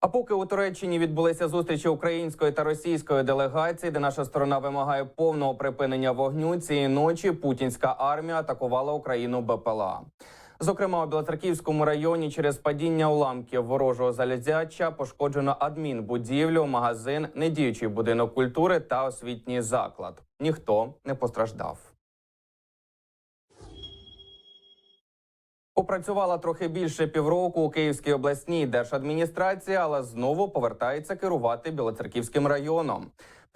А поки у Туреччині відбулися зустрічі української та російської делегації, де наша сторона вимагає повного припинення вогню цієї ночі, путінська армія атакувала Україну БПЛА. Зокрема, у Білоцерківському районі через падіння уламків ворожого залізяча пошкоджено адмінбудівлю, магазин, недіючий будинок культури та освітній заклад. Ніхто не постраждав. Попрацювала трохи більше півроку у Київській обласній держадміністрації, але знову повертається керувати Білоцерківським районом.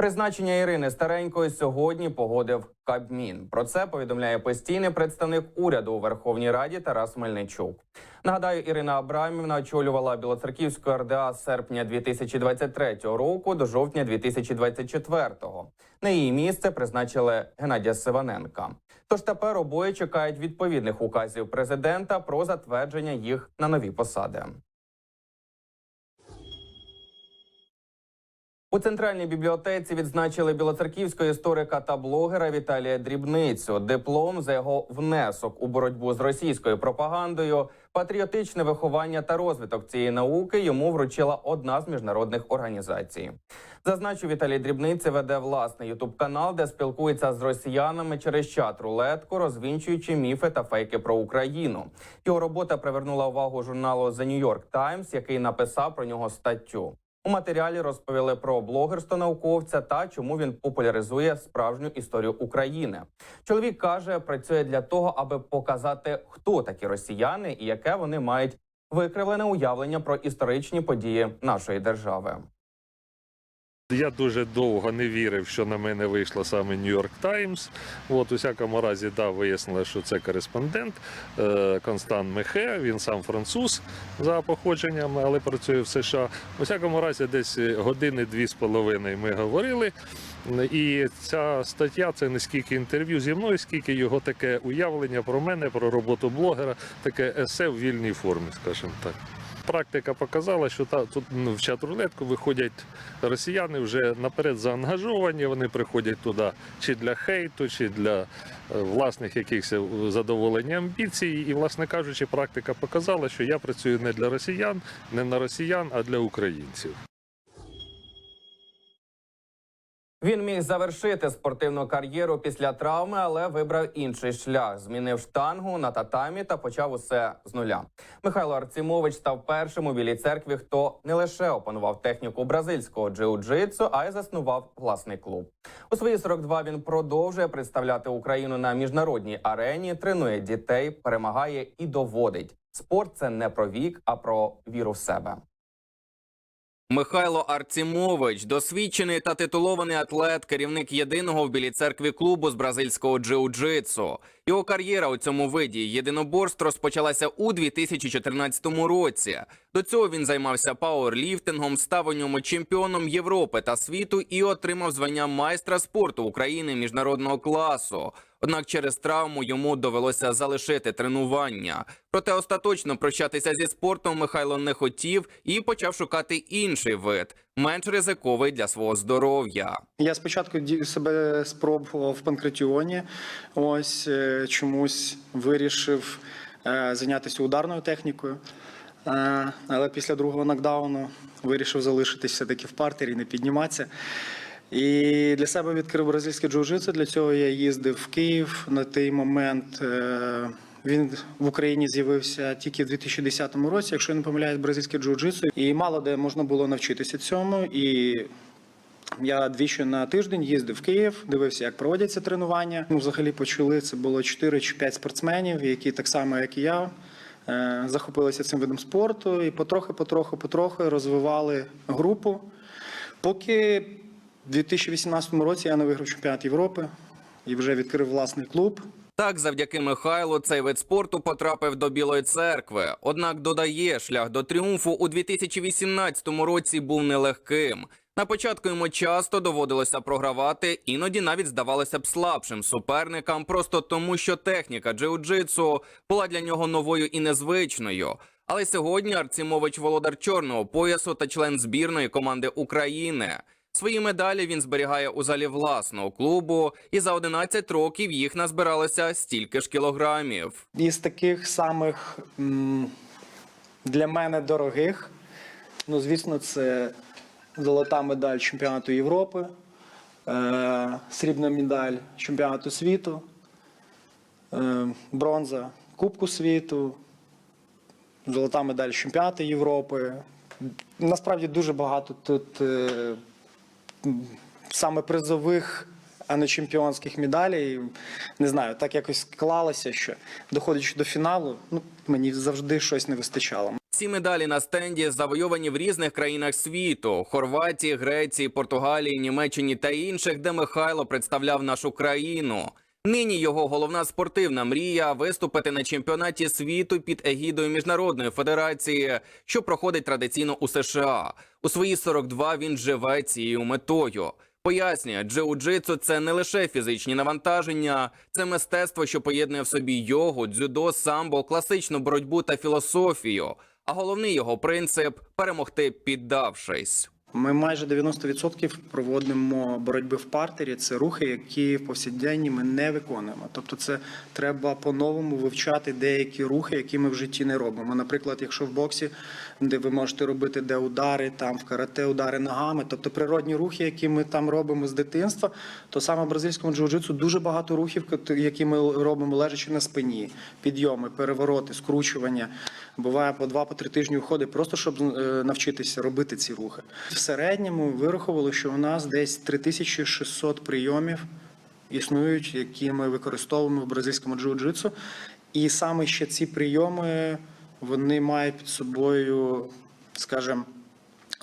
Призначення Ірини Старенької сьогодні погодив Кабмін. Про це повідомляє постійний представник уряду у Верховній Раді Тарас Мельничук. Нагадаю, Ірина Абрамівна очолювала Білоцерківську РДА з серпня 2023 року до жовтня 2024. На її місце призначили Геннадія Сиваненка. Тож тепер обоє чекають відповідних указів президента про затвердження їх на нові посади. У центральній бібліотеці відзначили білоцерківського історика та блогера Віталія Дрібницю. Диплом за його внесок у боротьбу з російською пропагандою, патріотичне виховання та розвиток цієї науки йому вручила одна з міжнародних організацій. Зазначу, Віталій Дрібниця веде власний ютуб канал, де спілкується з росіянами через чат рулетку, розвінчуючи міфи та фейки про Україну. Його робота привернула увагу журналу The New York Times, який написав про нього статтю. У матеріалі розповіли про блогерство науковця та чому він популяризує справжню історію України. Чоловік каже, працює для того, аби показати, хто такі росіяни і яке вони мають викривлене уявлення про історичні події нашої держави. Я дуже довго не вірив, що на мене вийшло саме Нью-Йорк Таймс. От, у всякому разі, да, вияснилося, що це кореспондент е, Констант Мехе. Він сам француз за походженням, але працює в США. У всякому разі, десь години дві з половиною ми говорили. І ця стаття це не скільки інтерв'ю зі мною, скільки його таке уявлення про мене, про роботу блогера, таке есе в вільній формі, скажімо так. Практика показала, що та тут ну, в чат-рулетку виходять росіяни вже наперед заангажовані. Вони приходять туди чи для хейту, чи для е, власних якихось задоволення амбіцій. І, власне кажучи, практика показала, що я працюю не для росіян, не на росіян, а для українців. Він міг завершити спортивну кар'єру після травми, але вибрав інший шлях. Змінив штангу на татамі та почав усе з нуля. Михайло Арцімович став першим у білій церкві, хто не лише опанував техніку бразильського джиу-джитсу, а й заснував власний клуб. У свої 42 він продовжує представляти Україну на міжнародній арені, тренує дітей, перемагає і доводить. Спорт це не про вік, а про віру в себе. Михайло Арцімович, досвідчений та титулований атлет, керівник єдиного в білій церкві клубу з бразильського джиу-джитсу. Його кар'єра у цьому виді єдиноборств розпочалася у 2014 році. До цього він займався пауерліфтингом, став у ньому чемпіоном Європи та світу і отримав звання майстра спорту України міжнародного класу. Однак через травму йому довелося залишити тренування. Проте остаточно прощатися зі спортом Михайло не хотів і почав шукати інший вид, менш ризиковий для свого здоров'я. Я спочатку себе спробував в панкратіоні. Ось е, чомусь вирішив е, зайнятися ударною технікою. Е, Але після другого нокдауну вирішив залишитись все-таки в партері, не підніматися. І для себе відкрив бразильське джиу-джитсу. Для цього я їздив в Київ на той момент. е, Він в Україні з'явився тільки в 2010 році, якщо я не помиляюсь, бразильське джиу-джитсу. І мало де можна було навчитися цьому. І я двічі на тиждень їздив в Київ, дивився, як проводяться тренування. Ну, взагалі почали це було 4 чи 5 спортсменів, які так само, як і я, е, захопилися цим видом спорту і потрохи, потрохи, потрохи розвивали групу. Поки в 2018 році я не виграв чемпіонат Європи і вже відкрив власний клуб. Так, завдяки Михайлу, цей вид спорту потрапив до Білої церкви. Однак додає, шлях до тріумфу у 2018 році був нелегким. На початку йому часто доводилося програвати, іноді навіть здавалося б слабшим суперникам, просто тому, що техніка джиу-джитсу була для нього новою і незвичною. Але сьогодні Арцімович володар чорного поясу та член збірної команди України. Свої медалі він зберігає у залі власного клубу, і за 11 років їх назбиралося стільки ж кілограмів. Із таких самих для мене дорогих Ну, звісно, це золота медаль чемпіонату Європи, е, срібна медаль чемпіонату світу, е, бронза Кубку світу, золота медаль чемпіонату Європи. Насправді дуже багато тут е, саме призових, а не чемпіонських медалей. Не знаю, так якось склалося, що доходячи до фіналу, ну, мені завжди щось не вистачало. Ці медалі на стенді завойовані в різних країнах світу: Хорватії, Греції, Португалії, Німеччині та інших, де Михайло представляв нашу країну. Нині його головна спортивна мрія виступити на чемпіонаті світу під егідою міжнародної федерації, що проходить традиційно у США. У свої 42 він живе цією метою. Пояснює, джиу-джитсу – це не лише фізичні навантаження, це мистецтво, що поєднує в собі йогу, дзюдо, самбо, класичну боротьбу та філософію. А головний його принцип перемогти, піддавшись. Ми майже 90% проводимо боротьби в партері. Це рухи, які в повсякденні ми не виконуємо. Тобто, це треба по-новому вивчати деякі рухи, які ми в житті не робимо. Наприклад, якщо в боксі, де ви можете робити де удари, там в карате удари ногами, тобто природні рухи, які ми там робимо з дитинства, то саме в бразильському джиу-джитсу дуже багато рухів, які ми робимо лежачи на спині, підйоми, перевороти, скручування. Буває по два по три тижні уходи, просто щоб е, навчитися робити ці рухи. В середньому вирахували, що у нас десь 3600 прийомів існують, які ми використовуємо в бразильському джиу-джитсу. І саме ще ці прийоми вони мають під собою, скажімо,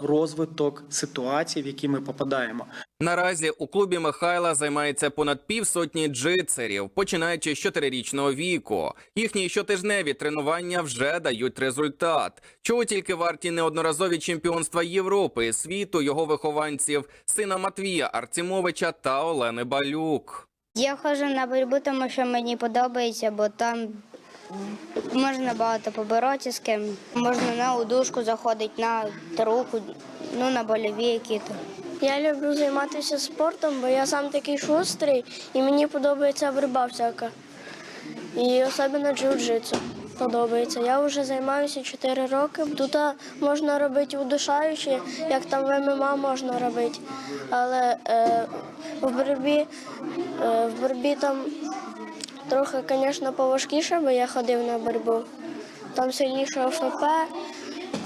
розвиток ситуацій, в які ми попадаємо. Наразі у клубі Михайла займається понад півсотні джитсерів, починаючи з чотирирічного віку. Їхні щотижневі тренування вже дають результат. Чого тільки варті неодноразові чемпіонства Європи і світу його вихованців, сина Матвія Арцімовича та Олени Балюк. Я ходжу на боротьбу, тому що мені подобається, бо там можна багато поборотися з ким. Можна на удушку заходити, на руку, ну на больові які-то. Я люблю займатися спортом, бо я сам такий шустрий і мені подобається боротьба всяка. І особливо джиу-джитсу подобається. Я вже займаюся 4 роки. Тут можна робити удушаючі, як там в ММА можна робити. Але е, в боротьбі, е, в боротьбі там трохи, звісно, поважкіше, бо я ходив на боротьбу. Там сильніше ОФП.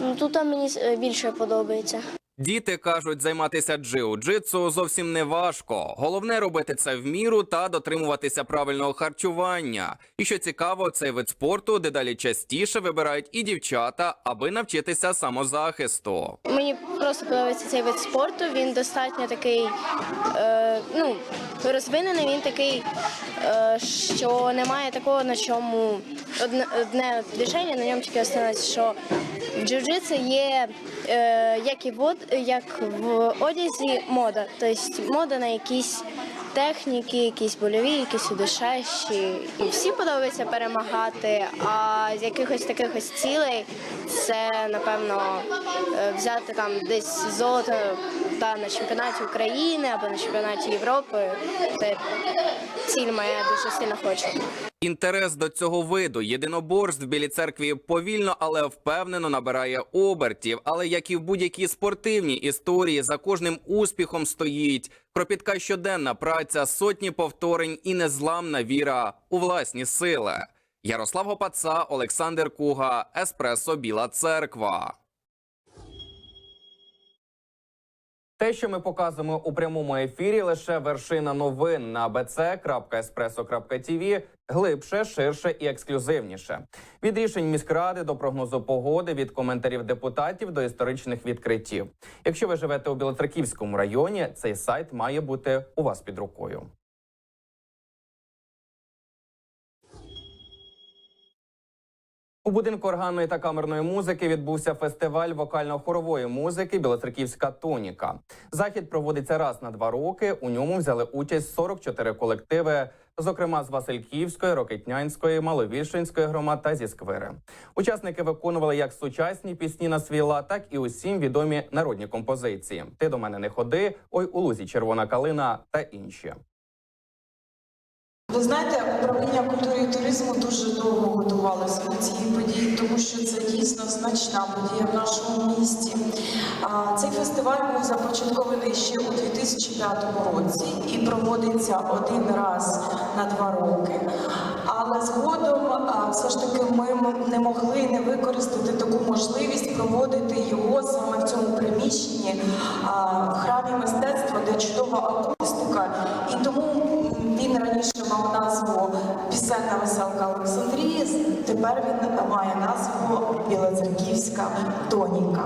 Ну, Тут мені е, більше подобається. Діти кажуть, займатися джиу-джитсу зовсім не важко. Головне робити це в міру та дотримуватися правильного харчування. І що цікаво, цей вид спорту дедалі частіше вибирають і дівчата, аби навчитися самозахисту. Мені просто подобається цей вид спорту. Він достатньо такий е, ну, розвинений. Він такий, е, що немає такого, на чому одне, одне движення, на ньому тільки остановиться, що в джиу-джитсу є е, як і вод, як в одязі мода. Тобто мода на якісь техніки, якісь больові, якісь удушаючі. І всі подобається перемагати, а з якихось таких ось цілей це напевно е, взяти там десь золото та на чемпіонаті України або на чемпіонаті Європи. Це ціль моя дуже сильно хочу. Інтерес до цього виду єдиноборств в Білій церкві повільно, але впевнено набирає обертів. Але як і в будь-якій спортивній історії, за кожним успіхом стоїть кропітка щоденна праця, сотні повторень і незламна віра у власні сили. Ярослав Гопаца, Олександр Куга, Еспресо Біла Церква. Те, що ми показуємо у прямому ефірі, лише вершина новин на bc.espresso.tv глибше, ширше і ексклюзивніше. Від рішень міськради до прогнозу погоди, від коментарів депутатів до історичних відкриттів. Якщо ви живете у Білотраківському районі, цей сайт має бути у вас під рукою. У будинку органної та камерної музики відбувся фестиваль вокально-хорової музики Білоцерківська тоніка. Захід проводиться раз на два роки. У ньому взяли участь 44 колективи, зокрема з Васильківської, Рокетнянської, Маловільшинської громад та зі сквери. Учасники виконували як сучасні пісні на свій лад, так і усім відомі народні композиції. Ти до мене не ходи, ой у лузі червона калина та інші. Ви знаєте, управління культури і туризму дуже довго готувалося до цієї події, тому що це дійсно значна подія в нашому місті. Цей фестиваль був започаткований ще у 2005 році і проводиться один раз на два роки. Але згодом все ж таки ми не могли не використати таку можливість проводити його саме в цьому приміщенні в храмі мистецтва, де чудова акустика. І тому він раніше мав назву Пісенна веселка Олександрії. Тепер він має назву Білоцерківська тоніка.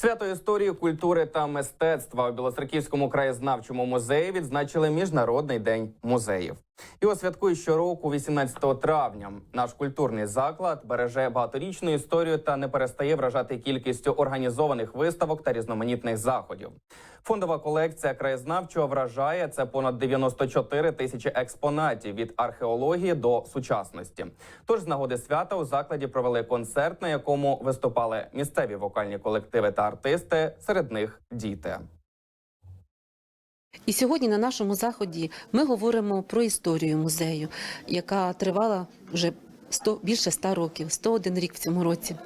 Свято історії, культури та мистецтва у Білоцерківському краєзнавчому музеї відзначили Міжнародний день музеїв. Його святкують щороку, 18 травня. Наш культурний заклад береже багаторічну історію та не перестає вражати кількістю організованих виставок та різноманітних заходів. Фондова колекція краєзнавчого вражає це понад 94 тисячі експонатів від археології до сучасності. Тож з нагоди свята у закладі провели концерт, на якому виступали місцеві вокальні колективи та артисти, серед них діти. І сьогодні на нашому заході ми говоримо про історію музею, яка тривала вже 100, більше 100 років, 101 рік в цьому році.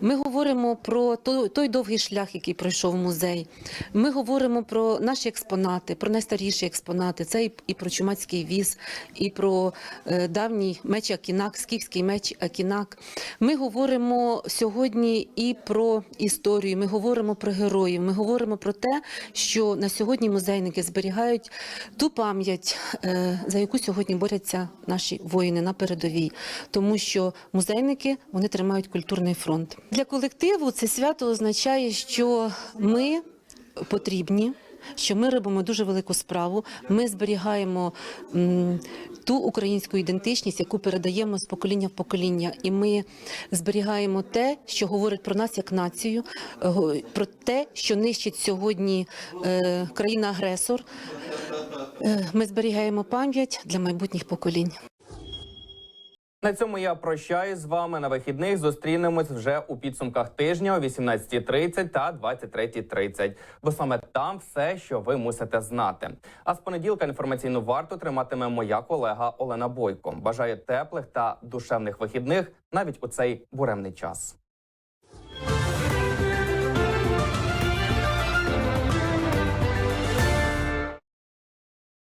Ми говоримо про той, той довгий шлях, який пройшов музей. Ми говоримо про наші експонати, про найстаріші експонати. Це і, і про чумацький віз, і про е, давній меч Акінак, скіфський меч Акінак. Ми говоримо сьогодні і про історію. Ми говоримо про героїв. Ми говоримо про те, що на сьогодні музейники зберігають ту пам'ять, е, за яку сьогодні борються наші воїни на передовій, тому що музейники вони тримають культурний фронт. Для колективу це свято означає, що ми потрібні. Що ми робимо дуже велику справу. Ми зберігаємо м, ту українську ідентичність, яку передаємо з покоління в покоління, і ми зберігаємо те, що говорить про нас як націю, про те, що нищить сьогодні е, країна-агресор. Е, ми зберігаємо пам'ять для майбутніх поколінь. На цьому я прощаюсь з вами на вихідних. Зустрінемось вже у підсумках тижня о 18.30 та 23.30. Бо саме там все, що ви мусите знати. А з понеділка інформаційну варту триматиме моя колега Олена Бойко. Бажаю теплих та душевних вихідних навіть у цей буремний час.